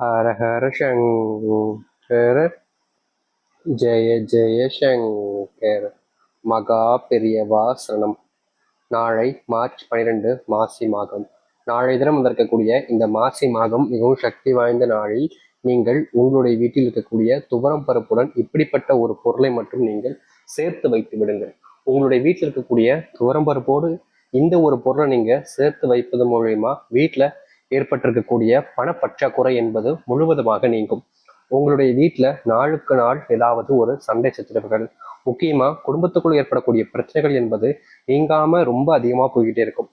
ஹர ஹர சங்கர ஜெய ஜெய சங்கர் மகா பெரியவா சரணம் நாளை மார்ச் பன்னிரெண்டு மாசி மாதம்। நாளை தினம் வந்திருக்கக்கூடிய இந்த மாசி மாதம் மிகவும் சக்தி வாய்ந்த நாளில் நீங்கள் உங்களுடைய வீட்டில் இருக்கக்கூடிய துவரம் பருப்புடன் இப்படிப்பட்ட ஒரு பொருளை மட்டும் நீங்கள் சேர்த்து வைத்து விடுங்கள். உங்களுடைய வீட்டில் இருக்கக்கூடிய துவரம் பருப்போடு இந்த ஒரு பொருளை நீங்கள் சேர்த்து வைப்பது மூலயமா வீட்டில் ஏற்பட்டிருக்கக்கூடிய பணப்பற்றாக்குறை என்பது முழுவதுமாக நீங்கும். உங்களுடைய வீட்டில் நாளுக்கு நாள் ஏதாவது ஒரு சண்டை சச்சரவுகள் முக்கியமாக குடும்பத்துக்குள் ஏற்படக்கூடிய பிரச்சனைகள் என்பது நீங்காமல் ரொம்ப அதிகமாக போய்கிட்டே இருக்கும்.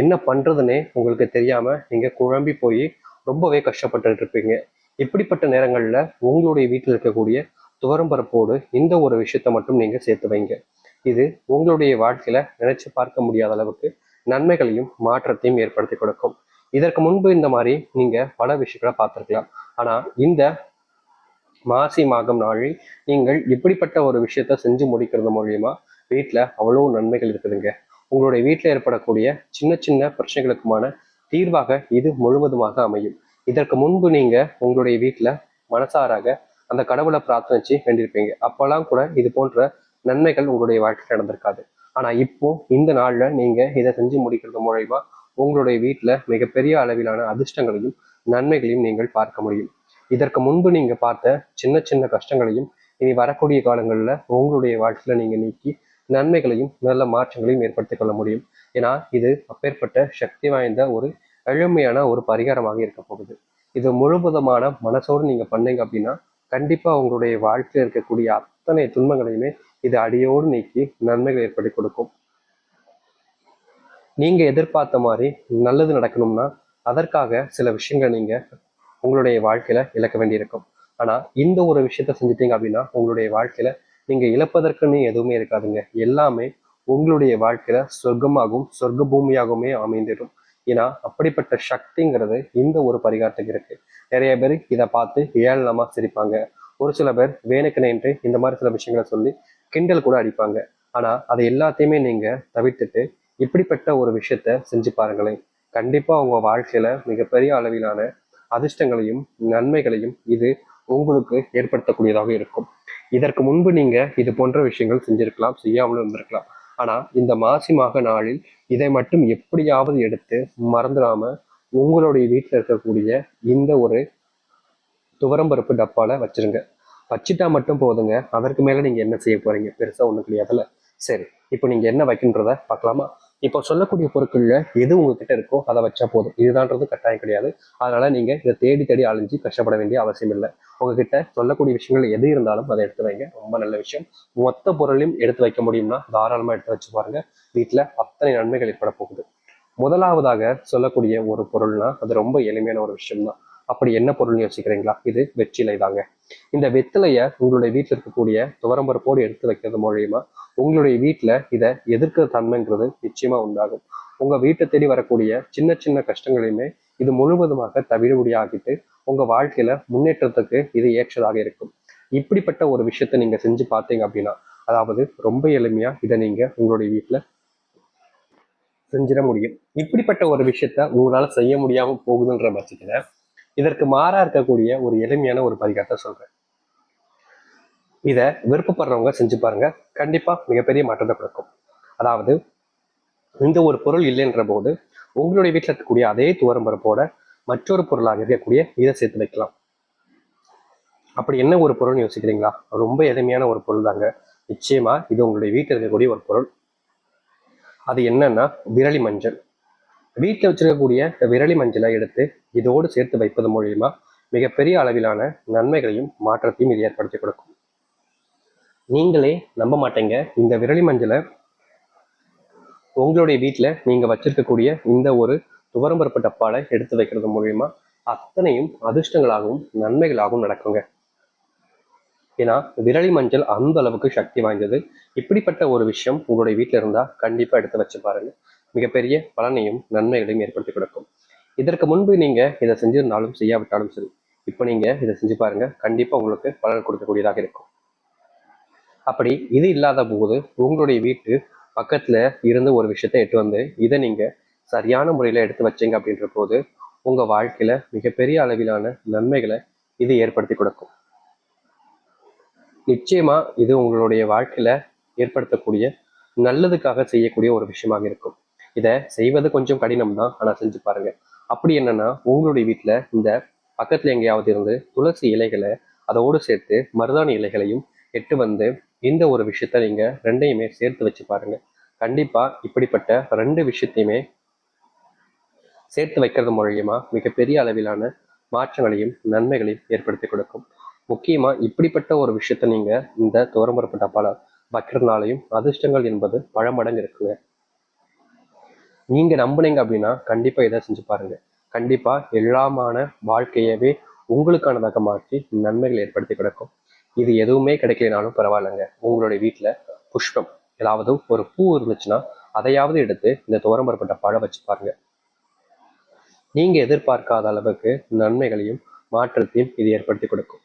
என்ன பண்ணுறதுன்னே உங்களுக்கு தெரியாமல் நீங்கள் குழம்பி போய் ரொம்பவே கஷ்டப்பட்டுட்டு இருப்பீங்க. இப்படிப்பட்ட நேரங்களில் உங்களுடைய வீட்டில் இருக்கக்கூடிய துவரம்பரப்போடு இந்த ஒரு விஷயத்த மட்டும் நீங்கள் சேர்த்து வைங்க. இது உங்களுடைய வாழ்க்கையில் நினைச்சு பார்க்க முடியாத அளவுக்கு நன்மைகளையும் மாற்றத்தையும் ஏற்படுத்தி கொடுக்கும். இதற்கு முன்பு இந்த மாதிரி நீங்க பல விஷயங்களை பார்த்துருக்கலாம். ஆனா இந்த மாசி மாதம் நாளில் நீங்கள் இப்படிப்பட்ட ஒரு விஷயத்த செஞ்சு முடிக்கிறது மூலியமா வீட்டில் அவ்வளோ நன்மைகள் இருக்குதுங்க. உங்களுடைய வீட்டில் ஏற்படக்கூடிய சின்ன சின்ன பிரச்சனைகளுக்குமான தீர்வாக இது முழுவதுமாக அமையும். இதற்கு முன்பு நீங்க உங்களுடைய வீட்டில் மனசாராக அந்த கடவுளை பிரார்த்தனைச்சு வேண்டியிருப்பீங்க. அப்போல்லாம் கூட இது போன்ற நன்மைகள் உங்களுடைய வாழ்க்கையில் நடந்திருக்காது. ஆனால் இப்போ இந்த நாளில் நீங்கள் இதை செஞ்சு முடிக்கிறது மூலயமா உங்களுடைய வீட்டில் மிகப்பெரிய அளவிலான அதிர்ஷ்டங்களையும் நன்மைகளையும் நீங்கள் பார்க்க முடியும். இதற்கு முன்பு நீங்கள் பார்த்த சின்ன சின்ன கஷ்டங்களையும் இனி வரக்கூடிய காலங்களில் உங்களுடைய வாழ்க்கையில் நீங்கள் நீக்கி நன்மைகளையும் நல்ல மாற்றங்களையும் ஏற்படுத்திக் கொள்ள முடியும். ஏன்னா இது அப்பேற்பட்ட சக்தி வாய்ந்த ஒரு எளிமையான ஒரு பரிகாரமாக இருக்க போகுது. இது முழுவதுமான மனசோடு நீங்கள் பண்ணீங்க அப்படின்னா கண்டிப்பாக உங்களுடைய வாழ்க்கையில் இருக்கக்கூடிய அத்தனை துன்பங்களையுமே இது அடியோடு நீக்கி நன்மைகள் ஏற்படுத்தி கொடுக்கும். நீங்க எதிர்பார்த்த மாதிரி நல்லது நடக்கணும்னா அதற்காக சில விஷயங்களை நீங்க உங்களுடைய வாழ்க்கையில இழக்க வேண்டியிருக்கும். ஆனா இந்த ஒரு விஷயத்த செஞ்சிட்டீங்க அப்படின்னா உங்களுடைய வாழ்க்கையில நீங்க இழப்பதற்குன்னு எதுவுமே இருக்காதுங்க. எல்லாமே உங்களுடைய வாழ்க்கையில சொர்க்கமாகவும் சொர்க்க பூமியாகவுமே அமைந்திடும். ஏன்னா அப்படிப்பட்ட சக்திங்கிறது இந்த ஒரு பரிகாரத்துக்கு இருக்கு. நிறைய பேர் இதை பார்த்து ஏளனமா சிரிப்பாங்க. ஒரு சில பேர் வேணுக்கு நின்று இந்த மாதிரி சில விஷயங்களை சொல்லி கிண்டல் கூட அடிப்பாங்க. ஆனா அதை எல்லாத்தையுமே நீங்க தவிர்த்துட்டு இப்படிப்பட்ட ஒரு விஷயத்த செஞ்சு பாருங்களேன். கண்டிப்பா உங்க வாழ்க்கையில மிகப்பெரிய அளவிலான அதிர்ஷ்டங்களையும் நன்மைகளையும் இது உங்களுக்கு ஏற்படுத்தக்கூடியதாக இருக்கும். இதற்கு முன்பு நீங்க இது போன்ற விஷயங்கள் செஞ்சிருக்கலாம் செய்யாமலும் இருந்திருக்கலாம். ஆனா இந்த மாசி மாக நாளில் இதை மட்டும் எப்படியாவது எடுத்து மறந்துடாம உங்களுடைய வீட்டில் இருக்கக்கூடிய இந்த ஒரு துவரம்பருப்பு டப்பால வச்சிருங்க. வச்சுட்டா மட்டும் போதுங்க. அதற்கு மேல நீங்க என்ன செய்ய போறீங்க? பெருசா ஒண்ணு கிடையாதுல்ல. சரி இப்போ நீங்க என்ன வைக்கின்றத பார்க்கலாமா? இப்போ சொல்லக்கூடிய பொருட்கள்ல எது உங்ககிட்ட இருக்கோ அதை வச்சா போதும். இதுதான்றது கட்டாயம் கிடையாது. அதனால நீங்க இதை தேடி தேடி அழிஞ்சு கஷ்டப்பட வேண்டிய அவசியம் இல்லை. உங்ககிட்ட சொல்லக்கூடிய விஷயங்கள் எது இருந்தாலும் அதை எடுத்து வைங்க. ரொம்ப நல்ல விஷயம். மொத்த பொருளையும் எடுத்து வைக்க முடியும்னா தாராளமா எடுத்து வச்சு பாருங்க. வீட்டுல அத்தனை நன்மைகள் ஏற்பட போகுது. முதலாவதாக சொல்லக்கூடிய ஒரு பொருள்னா அது ரொம்ப எளிமையான ஒரு விஷயம் தான் அப்படி என்ன பொருள்னு யோசிக்கிறீங்களா? இது வெற்றிலை தாங்க. இந்த வெத்திலையை உங்களுடைய வீட்டில் இருக்கக்கூடிய துவரம்பருப்போடு எடுத்து வைக்கிறது மூலியமா உங்களுடைய வீட்டில் இதை எதிர்க்கிற தன்மைன்றது நிச்சயமா உண்டாகும். உங்க வீட்டை தேடி வரக்கூடிய சின்ன சின்ன கஷ்டங்களையுமே இது முழுவதுமாக தவிடுபடியாகிட்டு உங்க வாழ்க்கையில முன்னேற்றத்துக்கு இது ஏற்றதாக இருக்கும். இப்படிப்பட்ட ஒரு விஷயத்த நீங்க செஞ்சு பார்த்தீங்க அப்படின்னா அதாவது ரொம்ப எளிமையா இதை நீங்க உங்களுடைய வீட்டுல செஞ்சிட முடியும். இப்படிப்பட்ட ஒரு விஷயத்த உங்களால செய்ய முடியாம போகுதுன்ற பட்சத்துல இதற்கு மாறா இருக்கக்கூடிய ஒரு எளிமையான ஒரு பரிகாரத்தை சொல்றேன். இதை விருப்பப்படுறவங்க செஞ்சு பாருங்க. கண்டிப்பாக மிகப்பெரிய மாற்றத்தை கொடுக்கும். அதாவது இந்த ஒரு பொருள் இல்லைன்ற போது உங்களுடைய வீட்டில் இருக்கக்கூடிய அதே துவரம்பரப்போட மற்றொரு பொருளாக இருக்கக்கூடிய இதை சேர்த்து வைக்கலாம். அப்படி என்ன ஒரு பொருள்னு யோசிக்கிறீங்களா? ரொம்ப எளிமையான ஒரு பொருள் தாங்க. நிச்சயமா இது உங்களுடைய வீட்டில் இருக்கக்கூடிய ஒரு பொருள். அது என்னன்னா விரலி மஞ்சள். வீட்டில் வச்சிருக்கக்கூடிய விரலி மஞ்சளை எடுத்து இதோடு சேர்த்து வைப்பது மூலியமா மிகப்பெரிய அளவிலான நன்மைகளையும் மாற்றத்தையும் இது ஏற்படுத்தி கொடுக்கும். நீங்களே நம்ப மாட்டேங்க. இந்த விரலி மஞ்சளை உங்களுடைய வீட்டில் நீங்கள் வச்சிருக்கக்கூடிய இந்த ஒரு துவரம்பருப்பு டப்பால எடுத்து வைக்கிறது மூலயமா அத்தனையும் அதிர்ஷ்டங்களாகவும் நன்மைகளாகவும் நடக்குங்க. ஏன்னா விரலி மஞ்சள் அந்த அளவுக்கு சக்தி வாய்ந்தது. இப்படிப்பட்ட ஒரு விஷயம் உங்களுடைய வீட்டில் இருந்தால் கண்டிப்பாக எடுத்து வச்சு பாருங்க. மிகப்பெரிய பலனையும் நன்மைகளையும் ஏற்படுத்தி கொடுக்கும். இதற்கு முன்பு நீங்கள் இதை செஞ்சிருந்தாலும் செய்யாவிட்டாலும் சரி இப்போ நீங்கள் இதை செஞ்சு பாருங்கள் கண்டிப்பாக உங்களுக்கு பலன் கொடுக்கக்கூடியதாக இருக்கும். அப்படி இது இல்லாத போது உங்களுடைய வீட்டு பக்கத்துல இருந்து ஒரு விஷயத்தை எட்டு வந்து இதை நீங்க சரியான முறையில எடுத்து வச்சீங்க அப்படின்ற போது உங்க வாழ்க்கையில மிகப்பெரிய அளவிலான நன்மைகளை இது ஏற்படுத்தி கொடுக்கும். நிச்சயமா இது உங்களுடைய வாழ்க்கையில ஏற்படுத்தக்கூடிய நல்லதுக்காக செய்யக்கூடிய ஒரு விஷயமாக இருக்கும். இதை செய்வது கொஞ்சம் கடினம் தான் ஆனா செஞ்சு பாருங்க. அப்படி என்னன்னா உங்களுடைய வீட்டுல இந்த பக்கத்துல எங்கேயாவது இருந்து துளசி இலைகளை அதோடு சேர்த்து மருதாணி இலைகளையும் எட்டு வந்து இந்த ஒரு விஷயத்த நீங்கள் ரெண்டையுமே சேர்த்து வச்சு பாருங்க. கண்டிப்பாக இப்படிப்பட்ட ரெண்டு விஷயத்தையுமே சேர்த்து வைக்கிறது மூலியமா மிகப்பெரிய அளவிலான மாற்றங்களையும் நன்மைகளையும் ஏற்படுத்தி கொடுக்கும். முக்கியமாக இப்படிப்பட்ட ஒரு விஷயத்த நீங்கள் இந்த துவரம்பரப்பட்ட பல வைக்கிறதுனாலையும் அதிர்ஷ்டங்கள் என்பது பல மடங்கு இருக்குங்க. நீங்கள் நம்புனீங்க அப்படின்னா கண்டிப்பாக இதை செஞ்சு பாருங்க. கண்டிப்பாக எல்லாமான வாழ்க்கையவே உங்களுக்கானதாக மாற்றி நன்மைகள் ஏற்படுத்தி கொடுக்கும். இது எதுவுமே கிடைக்கலனாலும் பரவாயில்லைங்க. உங்களுடைய வீட்டுல புஷ்பம் ஏதாவது ஒரு பூ இருந்துச்சுன்னா அதையாவது எடுத்து இந்த துவரம்பரப்பட்ட பழம் வச்சு பாருங்க. நீங்க எதிர்பார்க்காத அளவுக்கு நன்மைகளையும் மாற்றத்தையும் இது ஏற்படுத்தி கொடுக்கும்.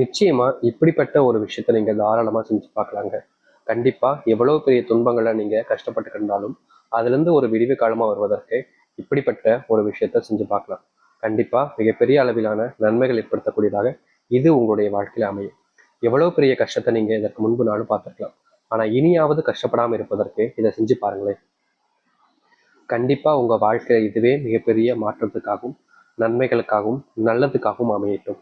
நிச்சயமா இப்படிப்பட்ட ஒரு விஷயத்த நீங்க தாராளமா செஞ்சு பார்க்கலாங்க. கண்டிப்பா எவ்வளவு பெரிய துன்பங்களை நீங்க கஷ்டப்பட்டு கண்டாலும் அதுல இருந்து ஒரு விரிவு காலமா வருவதற்கு இப்படிப்பட்ட ஒரு விஷயத்த செஞ்சு பார்க்கலாம். கண்டிப்பாக மிகப்பெரிய அளவிலான நன்மைகள் ஏற்படுத்தக்கூடியதாக இது உங்களுடைய வாழ்க்கையில் அமையும். எவ்வளவு பெரிய கஷ்டத்தை நீங்க இதற்கு முன்பு நாளும் பார்த்துருக்கலாம். ஆனால் இனியாவது கஷ்டப்படாமல் இருப்பதற்கு இதை செஞ்சு பாருங்களேன். கண்டிப்பா உங்க வாழ்க்கையில் இதுவே மிகப்பெரிய மாற்றத்துக்காகவும் நன்மைகளுக்காகவும் நல்லதுக்காகவும் அமையட்டும்.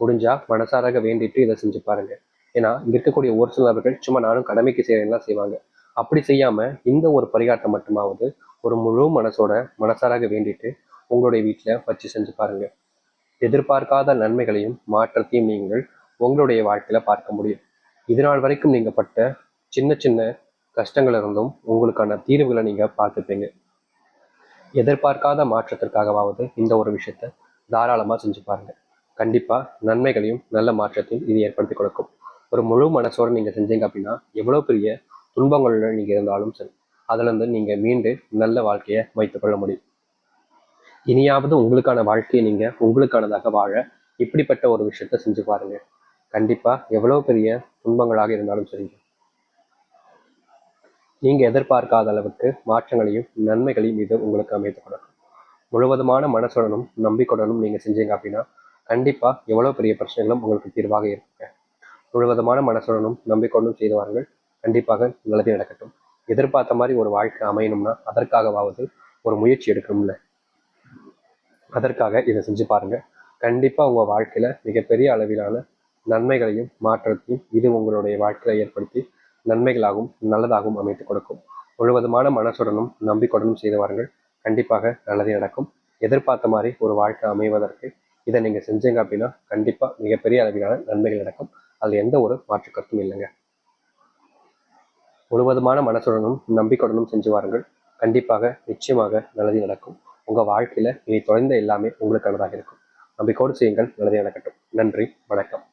முடிஞ்சா மனசாராக வேண்டிட்டு இதை செஞ்சு பாருங்க. ஏன்னா இங்கே இருக்கக்கூடிய ஒரு சில நபர்கள் சும்மா நானும் கடமைக்கு செய்யறேன்லாம் செய்வாங்க. அப்படி செய்யாம இந்த ஒரு பரிகாரத்தை மட்டுமாவது ஒரு முழு மனசோட மனசாராக வேண்டிட்டு உங்களுடைய வீட்டில் வச்சு செஞ்சு பாருங்க. எதிர்பார்க்காத நன்மைகளையும் மாற்றத்தையும் நீங்கள் உங்களுடைய வாழ்க்கையில் பார்க்க முடியும். இது நாள் வரைக்கும் நீங்கள் பட்ட சின்ன சின்ன கஷ்டங்கள் இருந்தும் உங்களுக்கான தீர்வுகளை நீங்கள் பார்த்துப்பீங்க எதிர்பார்க்காத மாற்றத்திற்காகவாவது இந்த ஒரு விஷயத்த தாராளமாக செஞ்சு பாருங்க. கண்டிப்பாக நன்மைகளையும் நல்ல மாற்றத்தையும் இது ஏற்படுத்தி கொடுக்கும். ஒரு முழு மனசோட நீங்கள் செஞ்சீங்க அப்படின்னா எவ்வளோ பெரிய துன்பங்களுடன் நீங்கள் இருந்தாலும் சரி அதுல நீங்கள் மீண்டு நல்ல வாழ்க்கையை வைத்துக்கொள்ள முடியும். இனியாவது உங்களுக்கான வாழ்க்கையை நீங்கள் உங்களுக்கானதாக வாழ இப்படிப்பட்ட ஒரு விஷயத்த செஞ்சு பாருங்க. கண்டிப்பாக எவ்வளவு பெரிய துன்பங்களாக இருந்தாலும் சரி. நீங்கள் எதிர்பார்க்காத அளவுக்கு மாற்றங்களையும் நன்மைகளையும் இது உங்களுக்கு அமைத்து கொடுக்கும். முழுவதுமான மனசுடனும் நம்பிக்கையுடனும் நீங்கள் செஞ்சீங்க அப்படின்னா கண்டிப்பாக எவ்வளோ பெரிய பிரச்சனைகளும் உங்களுக்கு தீர்வாக இருக்குங்க முழுவதுமான மனசுடனும் நம்பிக்கொண்டும் செய்து வாருங்கள். கண்டிப்பாக நல்லது நடக்கட்டும். எதிர்பார்த்த மாதிரி ஒரு வாழ்க்கை அமையணும்னா அதற்காகவாவது ஒரு முயற்சி எடுக்கணும்ல. அதற்காக இதை செஞ்சு பாருங்க. கண்டிப்பாக உங்க வாழ்க்கையில மிகப்பெரிய அளவிலான நன்மைகளையும் மாற்றத்தையும் இது உங்களுடைய வாழ்க்கையை ஏற்படுத்தி நன்மைகளாகவும் நல்லதாகவும் அமைத்து கொடுக்கும். முழுவதுமான மனசுடனும் நம்பிக்கையுடனும் செய்து வாருங்கள். கண்டிப்பாக நல்லதே நடக்கும். எதிர்பார்த்த மாதிரி ஒரு வாழ்க்கை அமைவதற்கு இதை நீங்க செஞ்சீங்க அப்படின்னா கண்டிப்பாக மிகப்பெரிய அளவிலான நன்மைகள் நடக்கும். அதில் எந்த ஒரு மாற்று கருத்தும் இல்லைங்க. முழுவதுமான மனசுடனும் நம்பிக்கையுடனும் செஞ்சு வாருங்கள். கண்டிப்பாக நிச்சயமாக நல்லது நடக்கும். உங்க வாழ்க்கையில் இனி தொடர்ந்த எல்லாமே உங்களுக்கானதாக இருக்கும். நம்பிக்கோடு செய்யுங்கள். நல்லதே நடக்கட்டும். நன்றி. வணக்கம்.